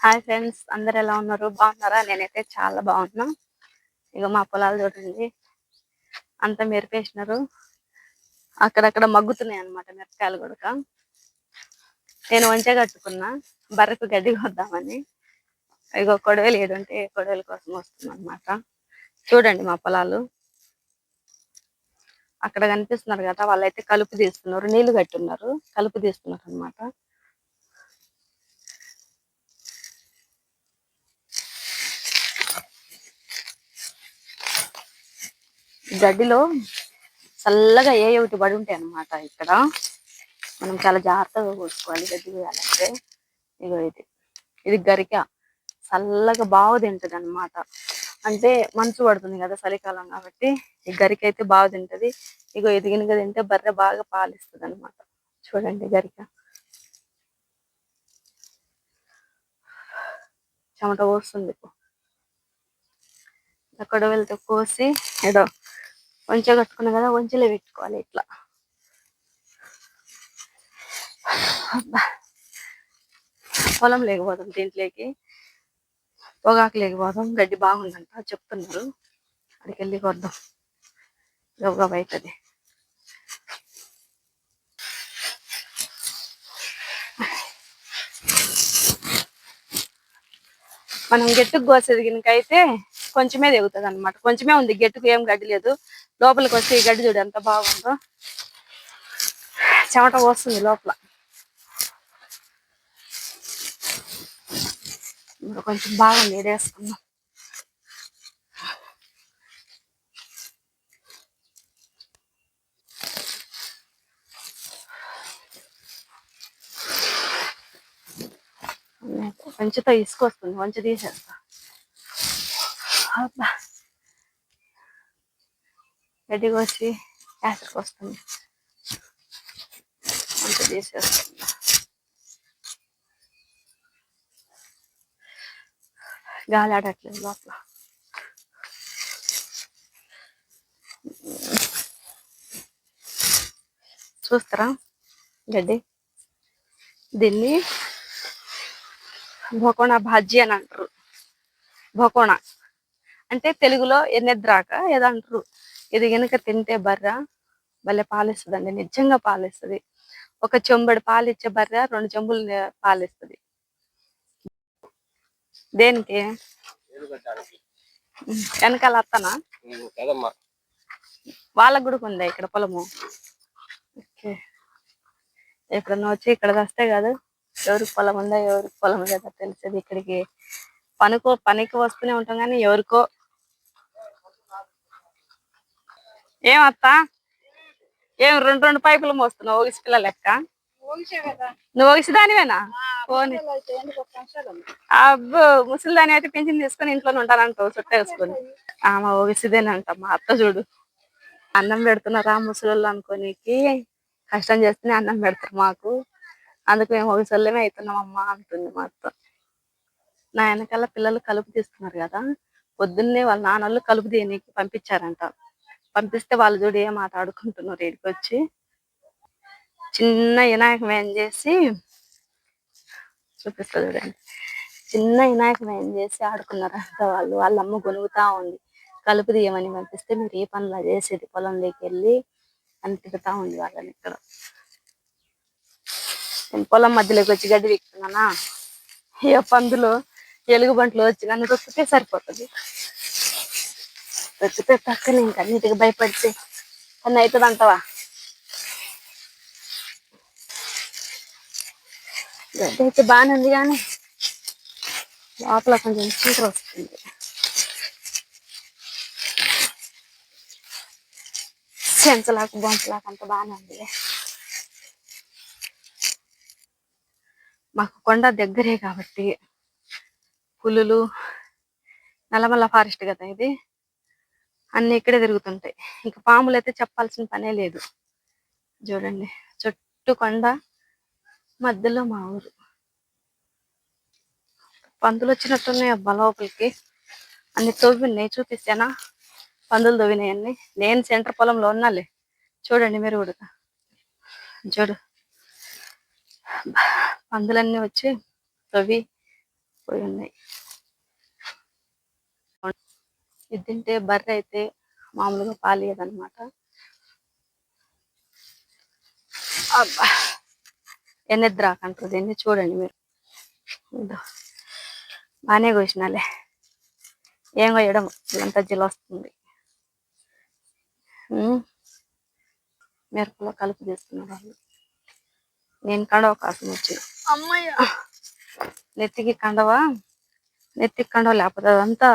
Hi friends అందరు ఎలా ఉన్నారు? బాగున్నారా? నేనైతే చాలా బాగున్నా. ఇక మా పొలాలు చూడండి. అంతా మెరిపేసినారు. అక్కడక్కడ మగ్గుతున్నాయి అన్నమాట మిరపకాయలు కూడా నేను వంచ కట్టుకున్నా. బర్రెకు గడ్డి కొద్దామని ఇగో కొడవలు ఏడుంటే కొడవల కోసం వస్తుంది అనమాట చూడండి మా పొలాలు. అక్కడ కనిపిస్తున్నారు కదా వాళ్ళైతే కలుపు తీస్తున్నారు నీళ్ళు కట్టున్నారు కలుపు తీస్తున్నారు అనమాట గడ్డిలో చల్లగా ఏ ఒకటి పడి ఉంటాయి అన్నమాట ఇక్కడ. మనం చాలా జాగ్రత్తగా కోసుకోవాలి గడ్డి వేయాలంటే. ఇగో ఇది. ఇది గరిక. చల్లగా బాగా తింటది అనమాట అంటే మంచు పడుతుంది కదా చలికాలం కాబట్టి ఈ గరిక అయితే బాగా తింటది. ఇగో ఇది తింటే బర్రె బాగా పాలిస్తుంది అనమాట చూడండి గరిక. చెమట పోస్తుంది. అక్కడ వెళ్తే కోసి ఏదో వంచ కట్టుకున్నా కదా వంచలే పెట్టుకోవాలి ఇట్లా. పొలం లేకపోతాం దీంట్లోకి. పొగాకు లేకపోతాం గడ్డి బాగుందంట చెప్తున్నారు. అక్కడికి వెళ్ళి కొద్దాం యోగ అవుతుంది మనం గెట్టుకు కోసేది కనుక అయితే కొంచెమే దిగుతుంది అనమాట కొంచెమే ఉంది గెట్టుకు ఏం గడ్డి లేదు. లోపలికి వస్తే ఈ గడ్డి చూడు ఎంత బాగుందో. చెమట పోస్తుంది లోపల. కొంచెం బాగుంది వేసుకుందాం. మంచితో ఇసుకొస్తుంది మంచి తీసేస్తా. అబ్బా. గడ్డి కోసి యాసరికి వస్తుంది అంత తీసేస్తుంది గాలి ఆడట్లేదు లోపల. చూస్తారా? గడ్డి. దీన్ని భోకోణ భాజ్య అని అంటారు. భోకోణ అంటే తెలుగులో ఎన్నెద్రాక ఏదో అంటారు ఇది కనుక తింటే బర్ర భలే పాలిస్తుందండి. నిజంగా పాలిస్తుంది. ఒక చెంబడి పాలు ఇచ్చే బర్ర రెండు చెంబులు పాలిస్తుంది. దేనికి? వెనకాల అత్తనా? వాళ్ళకు కూడా ఉందా ఇక్కడ పొలము? ఓకే. ఎప్పుడన్నా వచ్చి ఇక్కడ వస్తే కాదు ఎవరికి పొలం ఉందా ఎవరికి పొలం లేదా తెలిసేది ఇక్కడికి. పనుకో పనికి వస్తూనే ఉంటాం కానీ ఎవరికో ఏమత్తా? ఏం రెండు రెండు పైపులు మోస్తున్నావు ఒగిసి పిల్ల లెక్క? నువ్వు ఒగిసి దానివేనా? పోనీ. అబ్బో ముసలిదాని అయితే పెంచిన తీసుకొని ఇంట్లోనే ఉంటానంటావు చుట్ట వేసుకొని. ఆమె ఒగిసిదేనంట మా అత్త చూడు. అన్నం పెడుతున్నారా ముసలి అనుకోనికి. కష్టం చేస్తేనే అన్నం పెడతారు మాకు. అందుకు మేము ఒగిసల్లమే అవుతున్నాం అమ్మా అంటుంది మా అత్త. నా వెనకాల పిల్లలు కలుపు తీస్తున్నారు కదా. పొద్దున్నే వాళ్ళ నాన్నలు కలుపు తీయనీకి పంపించారంట. పంపిస్తే వాళ్ళు చూడు ఏం మాట్లాడుకుంటున్నారు ఇక్కడికి వచ్చి చిన్న వినాయకం ఏం చేసి చూపిస్తా చూడండి. చిన్న వినాయకం ఏం చేసి ఆడుకున్నారంట వాళ్ళు. వాళ్ళ అమ్మ గొనుగుతా ఉంది. కలుపు తీయమని పంపిస్తే మీరు ఏ పనులు చేసేది? పొలంలోకి వెళ్ళి అని తిరుగుతా ఉంది వాళ్ళని ఇక్కడ. పొలం మధ్యలోకి వచ్చి గడ్డి వీక్తున్నానా? ఏ పందులు? ఎలుగు బంట్లు వచ్చి నన్ను తొక్కితే సరిపోతుంది. తొక్కితే పక్కన ఇంకా అన్నిటికి భయపడితే పని అవుతుంది అంటవా? గడ్డ అయితే బాగానే ఉంది కానీ లోపల కొంచెం చీకర వస్తుంది. చెంచలాకు బొంచలాకు అంత బాగానే ఉంది. మాకు కొండ దగ్గరే కాబట్టి పులులు నల్లమల్ల ఫారెస్ట్ కదా ఇది. అన్ని ఇక్కడే తిరుగుతుంటాయి. ఇంకా పాములు అయితే చెప్పాల్సిన పనే లేదు. చూడండి. చుట్టూ కొండ మధ్యలో మా ఊరు. పందులు వచ్చినట్టున్నాయి అబ్బా లోపలికి. అన్ని తవ్వినాయి చూపిస్తానా? పందులు తవ్వినాయి అన్ని. నేను సెంటర్ పొలంలో ఉన్నాలే. చూడండి మీరు కూడా. చూడు. పందులన్నీ వచ్చి తవ్వి పోయి ఉన్నాయి. ఇది తింటే బర్రె అయితే మామూలుగా పాలియదనమాట అబ్బా ఎన్నిద్ర రాకంటుంది ఎన్ని చూడండి మీరు. బాగానే కోసినాలే. ఏం కోయడం? ఇదంతా జిల వస్తుంది. మిరపలో కలుపు తీస్తున్నారు వాళ్ళు. నేను కండవ కాసం వచ్చి అమ్మయ్య. నెత్తికి కండవా? నెత్తికి కండవ లేకపోతే అదంతా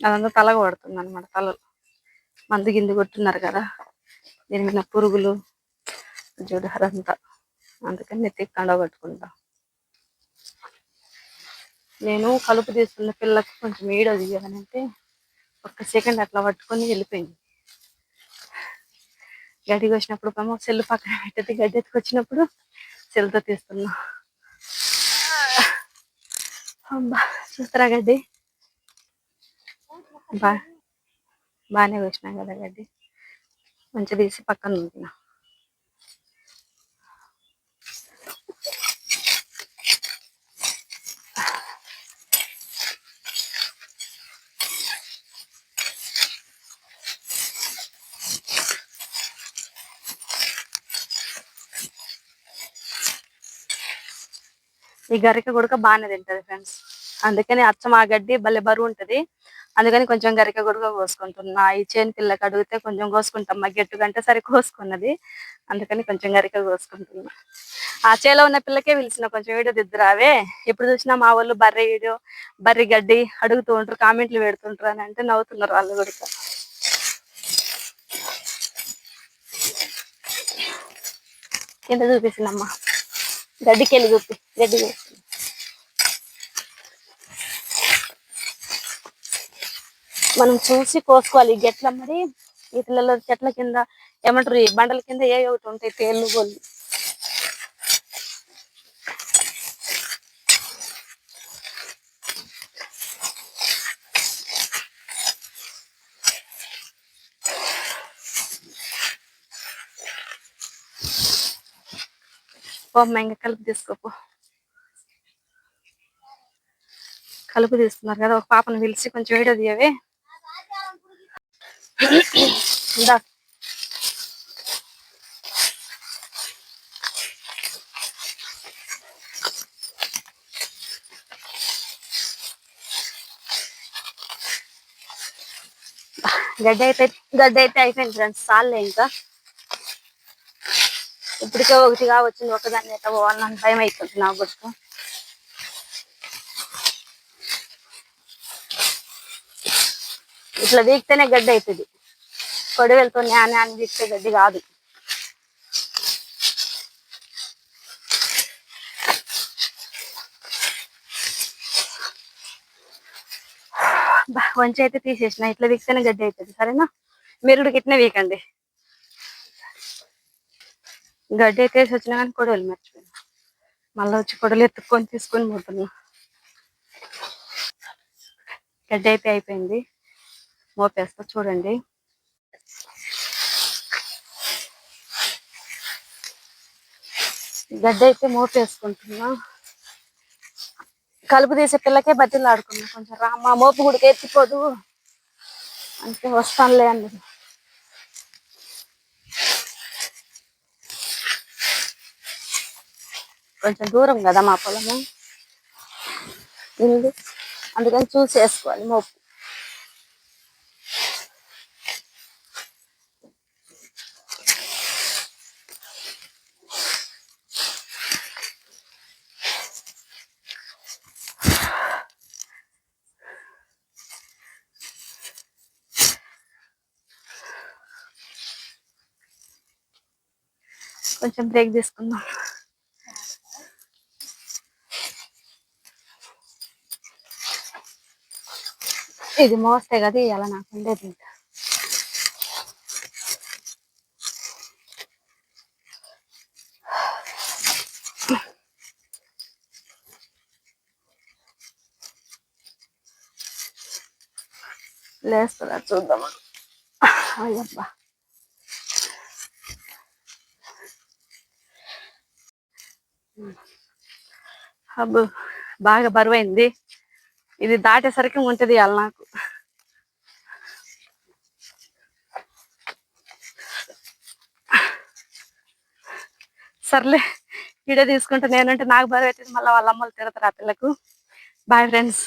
అదంతా తల పడుతుంది అనమాట తలలు. మందు గింది కొట్టున్నారు కదా దీని మీద పురుగులు చూడు అదంతా. అందుకని నెత్తికి కండ కట్టుకుంటా నేను కలుపు తీస్తున్న పిల్లకు కొంచెం వీడియో తీయాలంటే ఒక్క సెకండ్ అట్లా పట్టుకొని వెళ్ళిపోయింది. గడ్డికి వచ్చినప్పుడు ఏమో సెల్ పక్కన పెట్టేది గడ్డి ఎత్తుకొచ్చినప్పుడు సెల్తో తీస్తున్నా. అబ్బా చూస్తారా గడ్డి? బా బాగానే వేసినాం కదా గడ్డి. మంచిగా తీసి పక్కన ఉంటున్నా ఈ గరిక గుడక బాగానే తింటది ఫ్రెండ్స్. అందుకని అచ్చం ఆ గడ్డి భలే బరువు ఉంటది అందుకని కొంచెం గరిక గుడక కోసుకుంటున్నా. ఈ చేను పిల్లకి అడిగితే కొంచెం కోసుకుంటాం. మా గట్టు కంటే సరే కోసుకున్నది. అందుకని కొంచెం గరిక కోసుకుంటున్నా. ఆ చేలో ఉన్న పిల్లకే పిలిచిన కొంచెం వీడియో దిద్దురావే. ఎప్పుడు చూసినా మా వాళ్ళు బర్రె వీడియో బర్రె గడ్డి అడుగుతూ ఉంటారు కామెంట్లు పెడుతుంటారు అని అంటే నవ్వుతున్నారు వాళ్ళు కూడా. కింద చూపిస్తుందమ్మా? గడ్డికి వెళ్ళి చూపి గడ్డి చూపి. మనం చూసి కోసుకోవాలి. ఈ గెట్ల మరి ఈ చెట్ల కింద ఏమంటారు? ఈ బండల కింద ఏ ఒకటి ఉంటాయి తేళ్ళు గోళ్ళు పోమ్మ ఇంకా కలుపు తీసుకోపో. కలుపు తీస్తున్నారు కదా ఒక పాపను పిలిచి కొంచెం వీడియో తీయవే. ఇందా గడ్డి అయితే గడ్డి అయితే అయిపోయింది ఫ్రెండ్స్ చాలే ఇంకా ఇప్పటికే ఒకటిగా వచ్చింది ఒకదాన్ని ఎట్లా పోవాలని భయం అవుతుంది నాకు కూడా ఇట్లా వీక్తేనే గడ్డి అవుతుంది కొడవలతో నాని అని వీక్తే గడ్డి కాదు. వంచి అయితే తీసేసిన ఇట్లా వీక్తేనే గడ్డి అవుతుంది సరేనా? మీరు ఇట్నే వీకండి. గడ్డి అయితే వేసి వచ్చినా కానీ కొడవలు మర్చిపోయినా. మళ్ళీ వచ్చి కొడలు ఎత్తుక్కొని తీసుకొని పోతున్నా గడ్డి అయితే అయిపోయింది. మోపేస్తా చూడండి గడ్డి అయితే మోపేసుకుంటున్నా కలుపు తీసే పిల్లకే బతిలు ఆడుకున్నా కొంచెం రామ్మ మోపు గుడికి ఎత్తిపోదు అంటే వస్తానులే అన్నది కొంచెం దూరం కదా మా పొలము అందుకని చూసి వేసుకోవాలి మోపు కొంచెం బ్రేక్ తీసుకుందాం. ఇది మోస్తే కదా ఇవాళ నాకు ఉండేది ఇంకా. లేస్తున్నా చూద్దామా. అయ్యబ్బా. అబ్బో బాగా బరువైంది. ఇది దాటేసరికి ఉంటది ఇవాళ నాకు. సర్లే వీడియో తీసుకుంటే. నేనంటే నాకు బరువు అవుతుంది మళ్ళీ వాళ్ళ అమ్మలు తిడతారు ఆ పిల్లకు. Bye friends